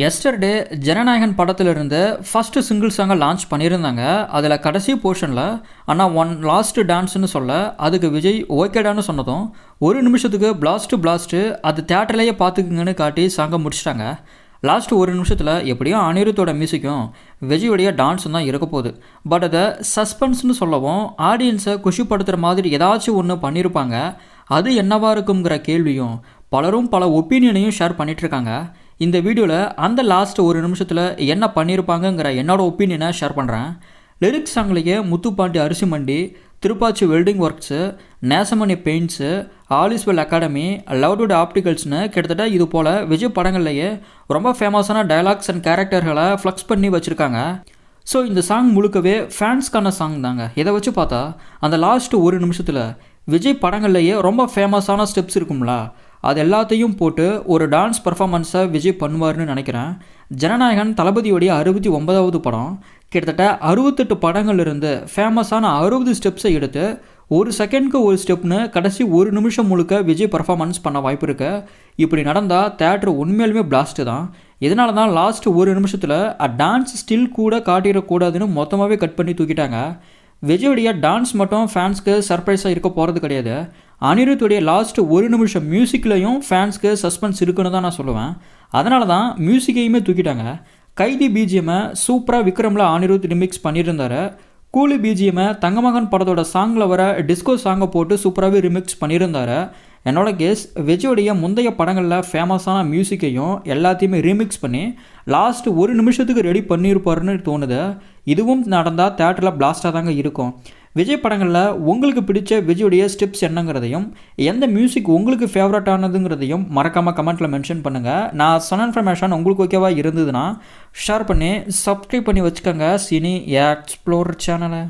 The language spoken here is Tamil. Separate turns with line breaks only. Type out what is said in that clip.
எஸ்டர்டே ஜனநாயகன் படத்திலிருந்து ஃபஸ்ட்டு சிங்கிள் சாங்கை லான்ச் பண்ணியிருந்தாங்க. அதில் கடைசி போர்ஷனில் ஆனால் ஒன் லாஸ்ட்டு டான்ஸ்னு சொல்ல அதுக்கு விஜய் ஓகேடான்னு சொன்னதும் ஒரு நிமிஷத்துக்கு பிளாஸ்ட்டு பிளாஸ்ட்டு அது தேட்டர்லேயே பார்த்துக்குங்கன்னு காட்டி சாங்கை முடிச்சிட்டாங்க. லாஸ்ட் ஒரு நிமிஷத்தில் எப்படியும் அனிருத்தோட மியூசிக்கும் விஜயோடைய டான்ஸும் தான் இருக்க போகுது. பட் அதை சஸ்பென்ஸ்னு சொல்லவும் ஆடியன்ஸை குஷிப்படுத்துகிற மாதிரி ஏதாச்சும் ஒன்று பண்ணியிருப்பாங்க அது என்னவாக இருக்குங்கிற கேள்வியும் பலரும் பல ஒப்பீனியனையும் ஷேர் பண்ணிகிட்ருக்காங்க இந்த வீடியோவில் அந்த லாஸ்ட் ஒரு நிமிஷத்தில் என்ன பண்ணியிருப்பாங்கங்கிற என்னோட ஒப்பீனியனை ஷேர் பண்ணுறேன் லிரிக்ஸ் சாங்லேயே முத்துப்பாண்டி அரிசி மண்டி Thiruppachi welding works Nesamani paints all is well academy love today ஆப்டிகல்ஸ்னு கிட்டத்தட்ட இது போல் விஜய் படங்கள்லேயே ரொம்ப ஃபேமஸான டயலாக்ஸ் அண்ட் கேரக்டர்களை ஃப்ளக்ஸ் பண்ணி வச்சுருக்காங்க. ஸோ இந்த சாங் முழுக்கவே ஃபேன்ஸ்க்கான சாங் தாங்க. இதை வச்சு பார்த்தா அந்த லாஸ்ட் ஒரு நிமிஷத்தில் விஜய் படங்கள்லேயே ரொம்ப ஃபேமஸான ஸ்டெப்ஸ் இருக்கும்ல. அது எல்லாத்தையும் போட்டு ஒரு டான்ஸ் பர்ஃபாமன்ஸை விஜய் பண்ணுவார்னு நினைக்கிறேன். ஜனநாயகன் தளபதியோடைய அறுபத்தி ஒன்பதாவது படம். கிட்டத்தட்ட அறுபத்தெட்டு படங்கள்லேருந்து ஃபேமஸான அறுபது ஸ்டெப்ஸை எடுத்து ஒரு செகண்ட்க்கு ஒரு ஸ்டெப்னு கடைசி ஒரு நிமிஷம் முழுக்க விஜய் பர்ஃபாமன்ஸ் பண்ண வாய்ப்பு இருக்கு. இப்படி நடந்தால் தேட்டர் உண்மையிலுமே பிளாஸ்ட்டு தான். இதனால தான் லாஸ்ட் ஒரு நிமிஷத்தில் அ டான்ஸ் ஸ்டில் கூட காட்டிடக்கூடாதுன்னு மொத்தமாகவே கட் பண்ணி தூக்கிட்டாங்க. விஜயோடைய டான்ஸ் மட்டும் ஃபேன்ஸ்க்கு சர்ப்ரைஸாக இருக்க போகிறது கிடையாது. அனிருத்துடைய லாஸ்ட் ஒரு நிமிஷம் மியூசிக்லையும் ஃபேன்ஸ்க்கு சஸ்பென்ஸ் இருக்குன்னு தான் நான் சொல்லுவேன். அதனால தான் மியூசிக்கையுமே தூக்கிட்டாங்க. கைதி பிஜிஎம்மை சூப்பராக விக்ரமில் அனிருத் ரிமிக்ஸ் பண்ணியிருந்தாரு. கூலி பிஜிஎம்மை தங்கமகன் படத்தோட சாங்கில் வர டிஸ்கோ சாங்கை போட்டு சூப்பராகவே ரிமிக்ஸ் பண்ணியிருந்தாரு. என்னோட கேஸ் விஜயோடைய முந்தைய படங்களில் ஃபேமஸான மியூசிக்கையும் எல்லாத்தையுமே ரீமிக்ஸ் பண்ணி லாஸ்ட் ஒரு நிமிஷத்துக்கு ரெடி பண்ணியிருப்பாருன்னு தோணுது. இதுவும் நடந்தால் தேட்டரில் பிளாஸ்டாக தாங்க இருக்கும். விஜய் படங்களில் உங்களுக்கு பிடிச்ச விஜயுடைய ஸ்டெப்ஸ் என்னங்கிறதையும் எந்த மியூசிக் உங்களுக்கு ஃபேவரட் ஆனதுங்கிறதையும் மறக்காமல் கமெண்ட்டில் மென்ஷன் பண்ணுங்கள் நான் சொன்ன இன்ஃபர்மேஷன் உங்களுக்கு ஓகேவாக இருந்ததுன்னா ஷேர் பண்ணி சப்ஸ்கிரைப் பண்ணி வச்சுக்கோங்க. சினி எக்ஸ்ப்ளோர் சேனலை